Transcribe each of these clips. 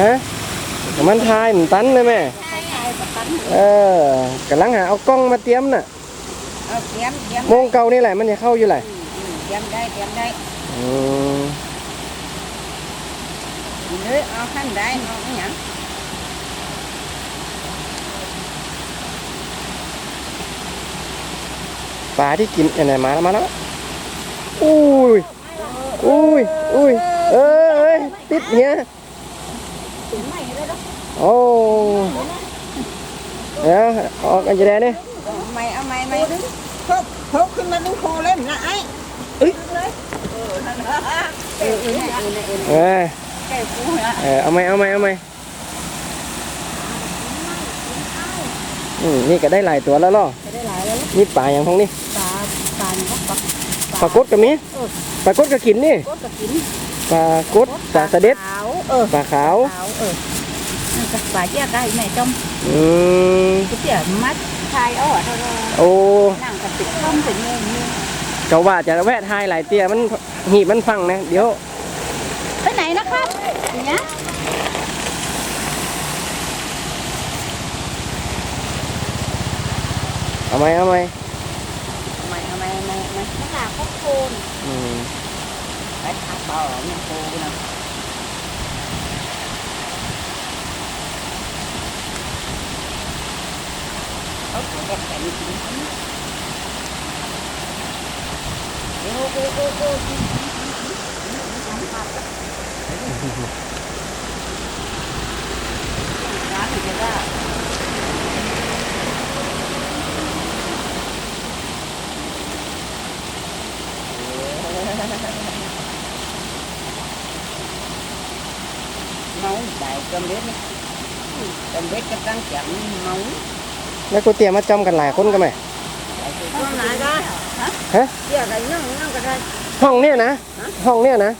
ฮะแต่มันทายมันตันเลยแม่เออกำลังหาเอากล้องมาเตรียมน่ะเอาเตรียมเตรียมโมงเก่านี่แหละมันจะเข้าอยู่แหละเตรียมได้เตรียมได้อืมหรือเอาขั้นได้เอาอหย่างปลาที่กินไหนๆมาแล้วมาแล้วอุ้ยอุ้ยอุ้ยเอ้ยเอ้ย ติดเนี้ยโอ้เดี๋ยวออกอันจะได้เนี่ยเอาไม่เอาไม่ไม่พกพกขึ้นมาดูโคเล่มนะไอ้เอ้ยเออเออเออเออเอาไหมเอาไหมเอาไหมอืมนี่ก็ได้หลายตัวแล้วล่ะได้หลายแล้วนี่ปลาอย่างพวกนี้ปลาปลาปลาปลากดก็มีปลากดก็กินนี่ปลากดปลาสะเด็ด เออปลาขาว ขาวเออนี่ก็ปลาเจี๊ยบได้แม่จอมอืม cái kiểu mắt khai ở thôi thôi โอ้ nàng cả tịch không phải nghe như เจ้าว่าจะแวะทายหลายเตี้ยมันหีบมันฟังนะ เดี๋ยว cái này nó khác nhá เอาไหมเอาไหม mày mày mày mày nó là có khôn อืม cái thả bò ở nhà cô nè Ốc của đẹp cảnh chính Ô, ô, ô, ô. Giá thì cái đó เม nấu đại cơm bếp. Cơm bếp cái tăng chậm móng แล้วกูเตรียมมาจอมกันหลายคนกันไหม con lại đó hả Hả? giờ đây nó nó cái đây ห้องเนี่ยนะ ห้องเนี่ยนะ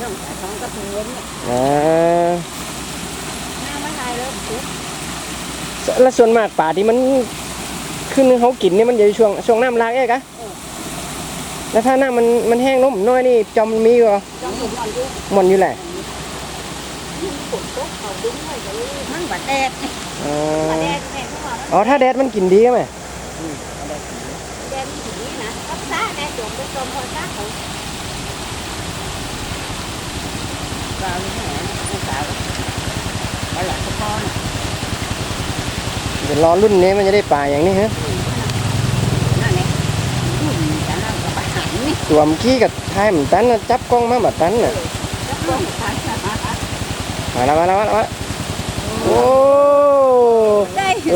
nó phải không có phương hướng อ่า nó mới hai lớp chút แล้วส่วนมากป่าที่มันขึ้นเขากินเนี่ยมันอยู่ช่วงช่วงน้ำลากเอ๊ะกะแล้วถ้าน้ำมันมันแห้งล้มน้อยนี่จอมมีก็ trong một con chút หมดอยู่แหละ cột tốt không đúng rồi cái nó bà đẹp อ๋อ bà đẹp này không mà อ๋อถ้าแดดมันกินดีก็ไหม đẹp chỉ nè cấp xá nè chuột cái cơm thôi sát rồi vào như thế này nó tạo gọi là cái con này เดี๋ยวรอรุ่นนี้มันจะได้ป่าอย่างนี้ฮะ nó này cả nó là bà hẳn này ตัวเมอกี้กับทายเหมือนตันนะจับกล้องมาแบบตันน่ะ rất con một cái มาแล้วมาแล้วมาแล้วมาแ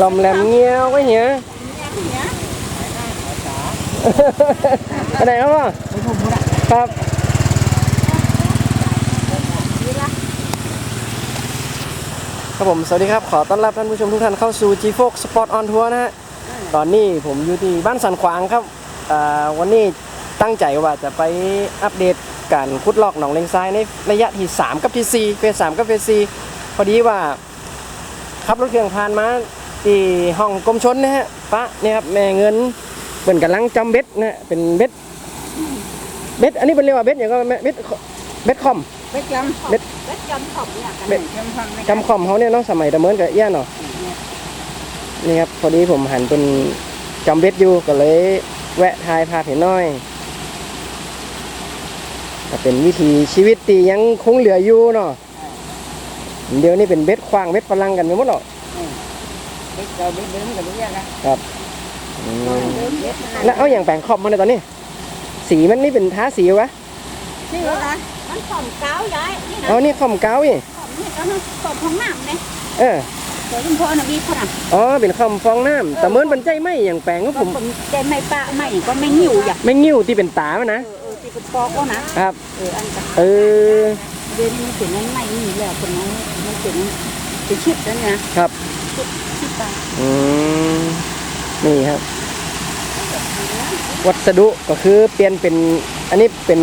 ลอ้ đây ลมแหลมเงี้ยวไว้เหี้ยไปไหนครับพ่อครับครับผม สวัสดีครับ ขอต้อนรับท่านผู้ชมทุกท่านเข้าสู่ G f o x Sport on Tour นะฮะ ตอนนี้ผมอยู่ที่บ้านสันขวางครับอ่าวันนี้ตั้งใจว่าจะไปอัปเดตการขุดลอกหนองเลงทรายในระยะที่ 3 กับที่4เฟส3กับเฟส4พอดีว่าขับรถเครื่องผ่านมา ที่ห้องกรมชนนะฮะปะเนี่ยครับแม่เงินเปิ่นกำลังจำเบ็ดนะฮะเป็นเบ็ดเบ็ดอันนี้เป็นเรียกว่าเบ็ดอย่างก็เบ็ดเบ็ดคอม Bếp châm Bếp- Bếp châm phòng nha Cái Bếp- này châm phòng này จำคอมเขาเนี่ยเนาะสมัยตะเมินกับเอี้ยเนาะนี่ครับพอดีผมหันเป็นจำเบ็ดอยู่ก็เลยแวะทายพาเห็นน้อยก็เป็นวิถีชีวิตที่ยังคงเหลืออยู่เนาะเดี๋ยวนี้เป็นเบ็ดควางเบ็ดพลังกันไปหมดหรอก ครับแล้วเอาอย่างแปลงคอมมาในตอนนี้ สีมันนี่เป็นท้าสีวะนี่เหรอคะมันผอมเก้าย้ายนี่นะเอานี่คอมเก้าอีผอมนี่ก็มันผอมของน้ำเลเออเดี๋ยิ่งพ่อหน่ะมีคนอ๋อเป็นคอมฟองน้ำแต่เหมือนมันใจไม่อย่างแปลงก็ผก็มผมใจไม่ปะไม่ก็ไม่หิวอย่างไม่งิ้วที่เป็นตามันนะเออที่เป็นปองก็นะครับ เอออันกับเออเดี๋ยวนี้มันเป็นไม่ไม่นี่แหละคนน้องมันเป็นเป็นชิดแล้วนะครับ อืมนี่ครับ วัสดุก็คือเปลี่ยนเป็น อันนี้เป็น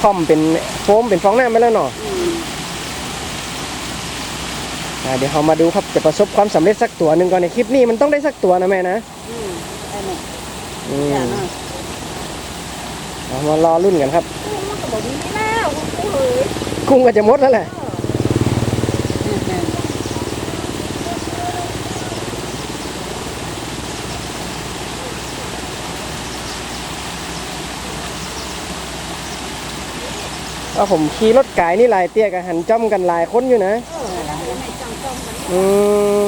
คอมเป็นโฟมเป็นฟองน้ำไปแล้วเนาะ Ừ อ่าเดี๋ยวเรามาดูครับจะประสบความสำเร็จสักตัวหนึ่งก่อนในคลิปนี้มันต้องได้สักตัวนะแม่นะ Ừ Đây này อืม Dạ nó เอามารอรุ่นกันครับ Nó có bóng đi nào Ôi กุ้งก็จะหมดแล้วแหละ ว่าผมขี่รถไก่นี่ลายเตี้ยกับหันจ้อมกันลายคนอยู่นะอืม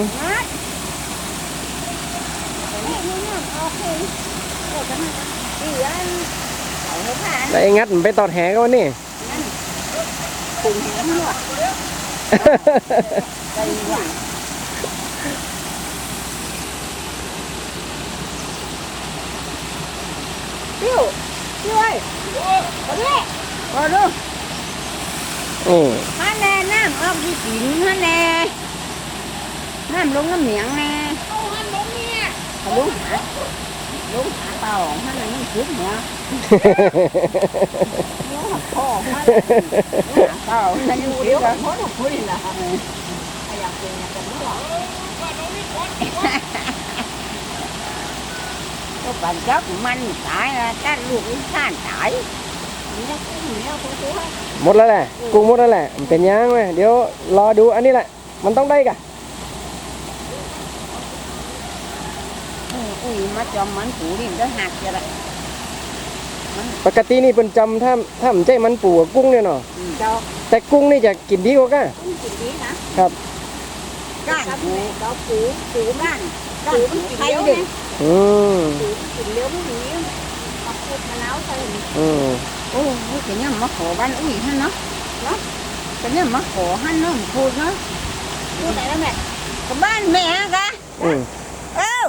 แต่นี่นี่นี่โอไอ้งัดมันไปตอดแหกันวะนี่นั่นคุณเห็นหรอไปหวังปิ้วปิ้วเอ้ยเอดิเอาดูนี่ฮันแน่น้ำออกที่กินฮันแน่น้ำลงน้ำเหนียงแน่เอาฮันลงเนี่ยลุงหาลุงหาเต่าฮันนั่นมันคิดเนี่ยลุงหาพ่อฮันลุงหาเต่าฮันอยู่เดียวกับพ่อถูกคุยนะอยากเป็นอยากเป็นไม่หรอกก็ปั่นจักมันตายนะแต่ลูกอีสานตาย หมดแล้วแหละกุ้งหมดแล้วแหละมันเป็นยังไงเดี๋ยวรอดูอันนี้แหละ มันต้องได้กะอุ้ยมาจอมมันปูดิจะหักจะละปกตินี่เป็นจำถ้าถ้ามันใจมันปูกับกุ้งเนี่ยเนาะเจ้าแต่กุ้งนี่จะกินดีกว่าก้าต้องกินดีนะครับก้านปูเราปูปูก้านก้านปูไทยเด็กอืมปูกินเลี้ยวไม่หนี มาพูดมะนาวใส่อืมโอ้ยเป็นยังมาขอบ้านอุ้ยท่านเนาะเนาะเป็นยังมาขอท่านเนาะพูดเนาะพูดไหนแล้วแม่กับบ้านแม่กะอืมเออ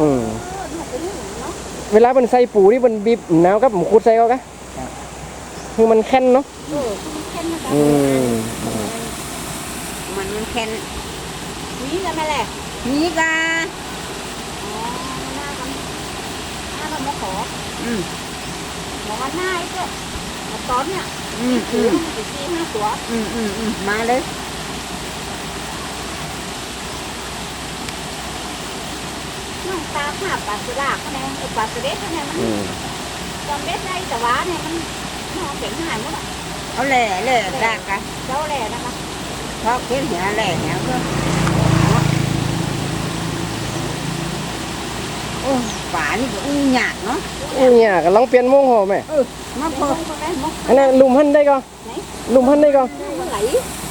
อืมเออเป็นยังเนาะเวลาเป็นใส่ปูนี่เป็นบีบหนาวกับหมูคุดใส่ก็กะคือมันแข็งเนาะเออมันแค่นั้นอืมมันมันแค่นนี่กันนั่นแหละนี่กะอ๋อหน้ากันหน้ากันมาขออืม หมอมาหน้าไอ้เจ้ามาตอนเนี่ยอืมถือือมมันจะซีห้าตัว อืมอืมอืมมาเลยน้องตาผ้าปลาสลากเขาเนี่ยไอ้ปลาสเด็ดเขาเนี่ยมันอืมจำเด็ดได้แต่ว่าเนี่ยมันมันเอาเก่งหายหมดอะเอาแหล่แหล่ดากะเจ้าแหล่นะคะชอบกินเหี่ยแหล่เหี่ยก็ โอ้ป่านี่ก็อู้หยาดเนาะอู้เนี่ยก็ลองเปลี่ยนโมงหอไหมมาพอมงไปมงอันนั้นลุมหันได้ก็ลุมหันได้ก็มันไหล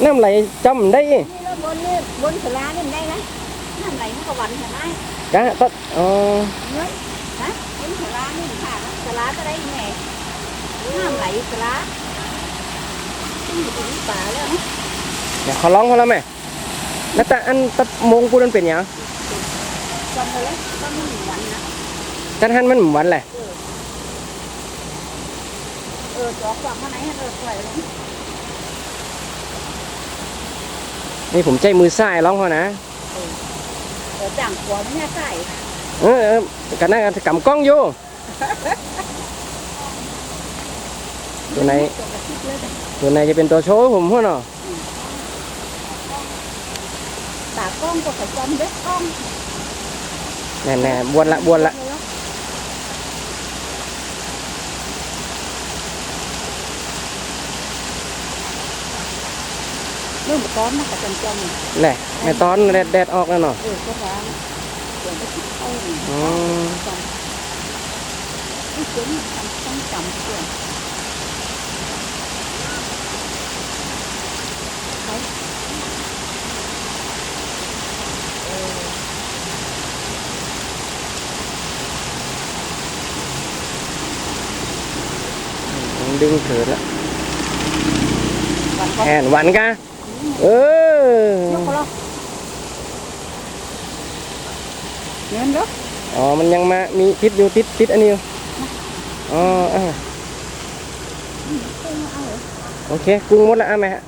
น้ำไหลจำได้อีนี่แล้วบนนี่บนสลานี่มันได้ไหมน้ำไหลมันก็หวันใช่ไหมกะตัดอ๋อเฮ้ยฮะบนสลานี่ค่ะสลาจะได้แม่น้ำไหลสลาต้องอยู่ตรงป่าแล้วนะเดี๋ยวขอร้องเขาแล้วไหมแล้วแต่อันตัดโมงปูนันเป็นหยัง จำเลยก็ไม่มีวันนะจันหันมันหวานแหละเออจอกกลับมาไหนให้เออปล่อยลงนี่ผมใจมือซ้ายร้องเขานะเออจังกว่าไม่แน่ใจเออเออกันนั่งกำกล้องอยู่ตัวไหนตัวไหนจะเป็นตัวโชว์ผมหัวเนาะตากล้องก็ขจำเด็กกล้อง แน่แน่ๆบวนละบวนละ เรื่องก้อนนะกระจำจำ แหละแม่ตอนแดดแดดออกแล้วเนาะ เออก็ร้างเดี๋ยวไปคิดเอา อ๋อ จำไอ้เจ๋งจำต้องจำเพื่อน ดึงเถิดละวันก็แอนหวันกะเออยกก็แล้วเงินเด้ออ๋อ มันยังมามีติดอยู่ติดติดอันนี้อยู่อ๋ออะโอเคกุ้งหมดละอะแม่ฮะ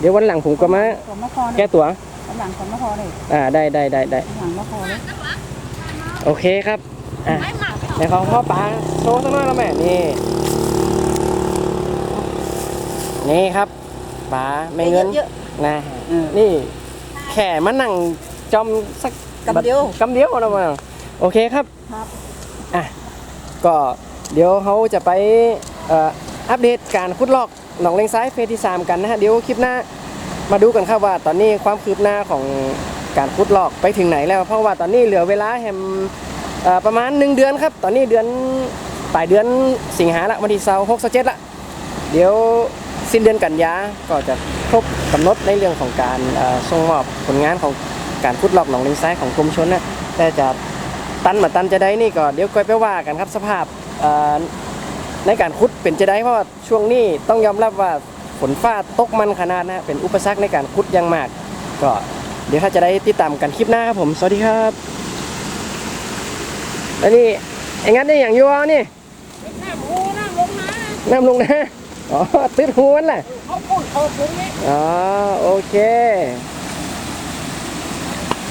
เดี๋ยววันหลังผมก็มาขอมาคอแก้ตัวหลังขอมาคอเลยอ่าได้ได้ได้ได้หลังมาคอเลยโอเคครับอะในของพ่อป๋าโชว์สักหน่อยแล้วแม่นี่ นี่ครับป๋าไม่เงินเยอะนะๆเออ นี่แข่มานั่งจอมสักกำเดียวกำเดียวนะมาโอเคครับครับ อะก็เดี๋ยวเขาจะไปเอ่ออัปเดตการขุดลอกหนองเลงซ้ายเฟสที่สามกันนะฮะเดี๋ยวคลิปหน้ามาดูกันครับว่าตอนนี้ความคืบหน้าของการขุดลอกไปถึงไหนแล้ว เพราะว่าตอนนี้เหลือเวลาแฮมเอ่อประมาณ 1 เดือนครับ ตอนนี้เดือนปลายเดือนสิงหาละวันที่เสาหกสิบเจ็ดละ เดี๋ยว สิ้นเดือนกันยาก็จะครบกำหนดในเรื่องของการเอ่อส่งมอบผลงานของการขุดลอกหนองเลงซ้ายของกรมชนนะแต่จะตันมาตันจะได้นี่ก็เดี๋ยวค่อยไปว่ากันครับสภาพเอ่อในการขุดเป็นจะได้เพราะว่าช่วงนี้ต้องยอมรับว่าฝนฟ้าตกมันขนาดนะเป็นอุปสรรคในการขุดอยังมาก ก็เดี๋ยวถ้าจะได้ติดตามกันคลิปหน้าครับผม สวัสดีครับแล้วนี่ไอ้งั้นนี่อย่างอยูเอานี่น้ำหูน้ำลงนะน้ำลงนะ อ๋อติดหัวนั่นแหละเขาพูดเขาปรุงนี่อ๋อโอเคเ